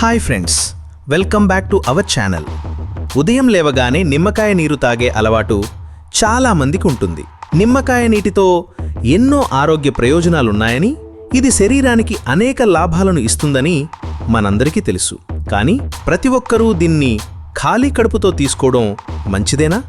Hi friends welcome back to our channel ఉదయం లేవగానే నిమ్మకాయ నీరు తాగే అలవాటు చాలా మందికి ఉంటుంది. నిమ్మకాయ నీటితో ఎన్నో ఆరోగ్య ప్రయోజనాలున్నాయని ఇది శరీరానికి అనేక లాభాలను ఇస్తుందని మనందరికీ తెలుసు. కానీ ప్రతి ఒక్కరూ దీన్ని ఖాళీ కడుపుతో తీసుకోవడం మంచిదేనా?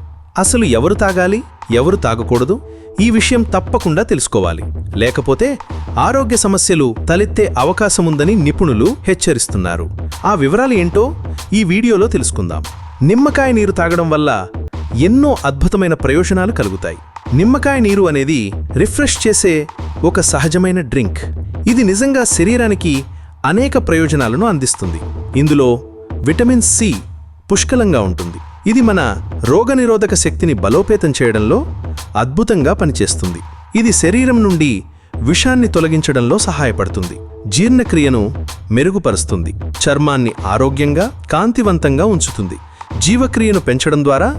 అసలు ఎవరు తాగాలి? ఎవరు తాగకూడదు? ఈ విషయం తప్పకుండా తెలుసుకోవాలి. లేకపోతే ఆరోగ్య సమస్యలు తలెత్తే అవకాశముందని నిపుణులు హెచ్చరిస్తున్నారు. ఆ వివరాలు ఏంటో ఈ వీడియోలో తెలుసుకుందాం. నిమ్మకాయ నీరు తాగడం వల్ల ఎన్నో అద్భుతమైన ప్రయోజనాలు కలుగుతాయి. నిమ్మకాయ నీరు అనేది రిఫ్రెష్ చేసే ఒక సహజమైన డ్రింక్. ఇది నిజంగా శరీరానికి అనేక ప్రయోజనాలను అందిస్తుంది. ఇందులో విటమిన్ సి పుష్కలంగా ఉంటుంది. ఇది మన రోగనిరోధక శక్తిని బలోపేతం చేయడంలో అద్భుతంగా పనిచేస్తుంది. ఇది శరీరం నుండి విషాన్ని తొలగించడంలో సహాయపడుతుంది. జీర్ణక్రియను మెరుగుపరుస్తుంది. చర్మాన్ని ఆరోగ్యంగా కాంతివంతంగా ఉంచుతుంది. జీవక్రియను పెంచడం ద్వారా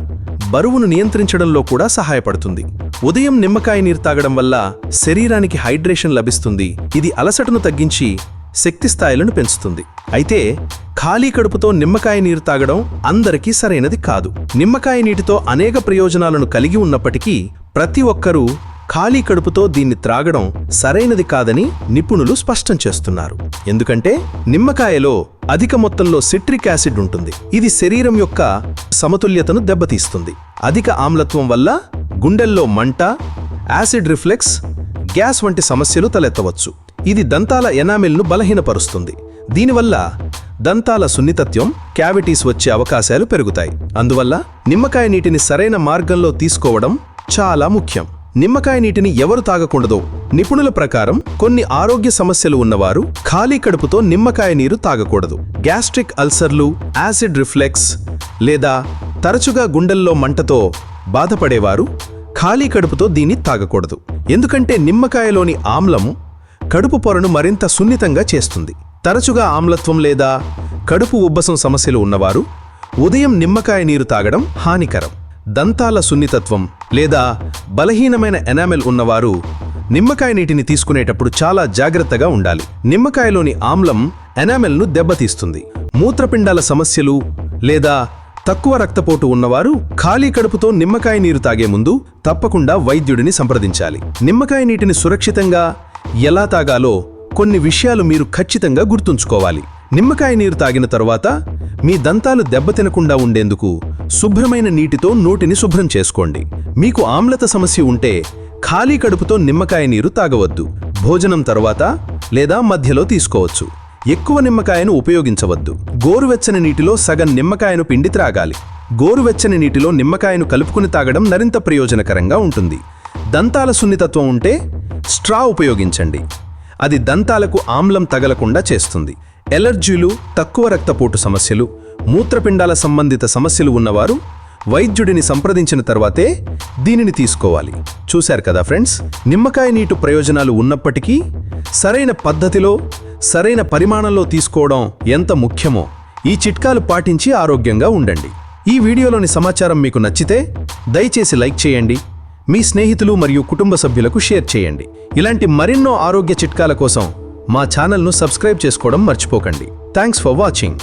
బరువును నియంత్రించడంలో కూడా సహాయపడుతుంది. ఉదయం నిమ్మకాయ నీరు తాగడం వల్ల శరీరానికి హైడ్రేషన్ లభిస్తుంది. ఇది అలసటను తగ్గించి శక్తి స్థాయిలను పెంచుతుంది. అయితే ఖాళీ కడుపుతో నిమ్మకాయ నీరు తాగడం అందరికీ సరైనది కాదు. నిమ్మకాయ నీటితో అనేక ప్రయోజనాలను కలిగి ఉన్నప్పటికీ ప్రతి ఒక్కరూ ఖాళీ కడుపుతో దీన్ని త్రాగడం సరైనది కాదని నిపుణులు స్పష్టం చేస్తున్నారు. ఎందుకంటే నిమ్మకాయలో అధిక మొత్తంలో సిట్రిక్ యాసిడ్ ఉంటుంది. ఇది శరీరం యొక్క సమతుల్యతను దెబ్బతీస్తుంది. అధిక ఆమ్లత్వం వల్ల గుండెల్లో మంట యాసిడ్ రిఫ్లెక్స్ గ్యాస్ వంటి సమస్యలు తలెత్తవచ్చు. ఇది దంతాల ఎనామిల్ను బలహీనపరుస్తుంది. దీనివల్ల దంతాల సున్నితత్వం క్యావిటీస్ వచ్చే అవకాశాలు పెరుగుతాయి. అందువల్ల నిమ్మకాయ నీటిని సరైన మార్గంలో తీసుకోవడం చాలా ముఖ్యం. నిమ్మకాయ నీటిని ఎవరు తాగకూడదో? నిపుణుల ప్రకారం కొన్ని ఆరోగ్య సమస్యలు ఉన్నవారు ఖాళీ కడుపుతో నిమ్మకాయ నీరు తాగకూడదు. గ్యాస్ట్రిక్ అల్సర్లు యాసిడ్ రిఫ్లెక్స్ లేదా తరచుగా గుండెల్లో మంటతో బాధపడేవారు ఖాళీ కడుపుతో దీన్ని తాగకూడదు. ఎందుకంటే నిమ్మకాయలోని ఆమ్లం కడుపు పొరను మరింత సున్నితంగా చేస్తుంది. తరచుగా ఆమ్లత్వం లేదా కడుపు ఉబ్బసం సమస్యలు ఉన్నవారు ఉదయం నిమ్మకాయ నీరు తాగడం హానికరం. దంతాల సున్నితత్వం లేదా బలహీనమైన ఎనామెల్ ఉన్నవారు నిమ్మకాయ నీటిని తీసుకునేటప్పుడు చాలా జాగ్రత్తగా ఉండాలి. నిమ్మకాయలోని ఆమ్లం ఎనామెల్ను దెబ్బతీస్తుంది. మూత్రపిండాల సమస్యలు లేదా తక్కువ రక్తపోటు ఉన్నవారు ఖాళీ కడుపుతో నిమ్మకాయ నీరు తాగే ముందు తప్పకుండా వైద్యుడిని సంప్రదించాలి. నిమ్మకాయ నీటిని సురక్షితంగా ఎలా తాగాలో కొన్ని విషయాలు మీరు ఖచ్చితంగా గుర్తుంచుకోవాలి. నిమ్మకాయ నీరు తాగిన తరువాత మీ దంతాలు దెబ్బతినకుండా ఉండేందుకు శుభ్రమైన నీటితో నోటిని శుభ్రం చేసుకోండి. మీకు ఆమ్లత సమస్య ఉంటే ఖాళీ కడుపుతో నిమ్మకాయ నీరు తాగవద్దు. భోజనం తరువాత లేదా మధ్యలో తీసుకోవచ్చు. ఎక్కువ నిమ్మకాయను ఉపయోగించవద్దు. గోరువెచ్చని నీటిలో సగం నిమ్మకాయను పిండి త్రాగాలి. గోరువెచ్చని నీటిలో నిమ్మకాయను కలుపుకుని తాగడం మరింత ప్రయోజనకరంగా ఉంటుంది. దంతాల సున్నితత్వం ఉంటే స్ట్రా ఉపయోగించండి. అది దంతాలకు ఆమ్లం తగలకుండా చేస్తుంది. ఎలర్జీలు తక్కువ రక్తపోటు సమస్యలు మూత్రపిండాల సంబంధిత సమస్యలు ఉన్నవారు వైద్యుడిని సంప్రదించిన తర్వాతే దీనిని తీసుకోవాలి. చూశారు కదా ఫ్రెండ్స్? నిమ్మకాయ నీటు ప్రయోజనాలు ఉన్నప్పటికీ సరైన పద్ధతిలో సరైన పరిమాణంలో తీసుకోవడం ఎంత ముఖ్యమో ఈ చిట్కాలు పాటించి ఆరోగ్యంగా ఉండండి. ఈ వీడియోలోని సమాచారం మీకు నచ్చితే దయచేసి లైక్ చేయండి. మీ స్నేహితులు మరియు కుటుంబ సభ్యులకు షేర్ చేయండి. ఇలాంటి మరెన్నో ఆరోగ్య చిట్కాల కోసం మా ఛానల్ను సబ్స్క్రైబ్ చేసుకోవడం మర్చిపోకండి. Thanks for watching.